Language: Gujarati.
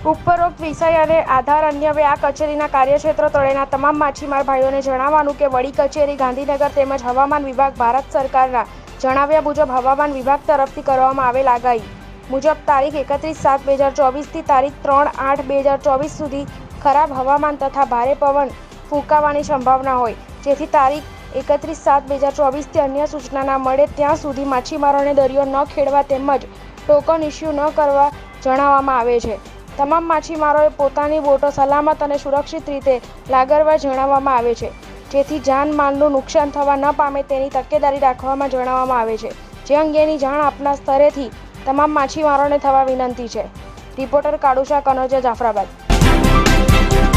ઉપરોક્ત વિષય અને આધાર અન્યવે આ કચેરીના કાર્યક્ષેત્ર તળેના તમામ માછીમાર ભાઈઓને જણાવવાનું કે વડી કચેરી, ગાંધીનગર તેમજ હવામાન વિભાગ ભારત સરકારના જણાવ્યા મુજબ હવામાન વિભાગ તરફથી કરવામાં આવેલ આગાહી મુજબ તારીખ એકત્રીસ સાત બે હજાર ચોવીસથી તારીખ ત્રણ આઠ બે હજાર ચોવીસ સુધી ખરાબ હવામાન તથા ભારે પવન ફૂંકાવાની સંભાવના હોય. જેથી તારીખ એકત્રીસ સાત બે હજાર ચોવીસથી અન્ય સૂચના ના મળે ત્યાં સુધી માછીમારોને દરિયો ન ખેડવા તેમજ ટોકન ઇસ્યુ ન કરવા જણાવવામાં આવે છે. તમામ માછીમારોએ પોતાની બોટો સલામત અને સુરક્ષિત રીતે લાગરવા જણાવવામાં આવે છે. જેથી જાનમાલનું નુકસાન થવા ન પામે તેની તકેદારી રાખવામાં જણાવવામાં આવે છે. જે અંગેની જાણ આપના સ્તરેથી તમામ માછીમારોને થવા વિનંતી છે. રિપોર્ટર કાળુશા કનોજા જાફરાબાદ.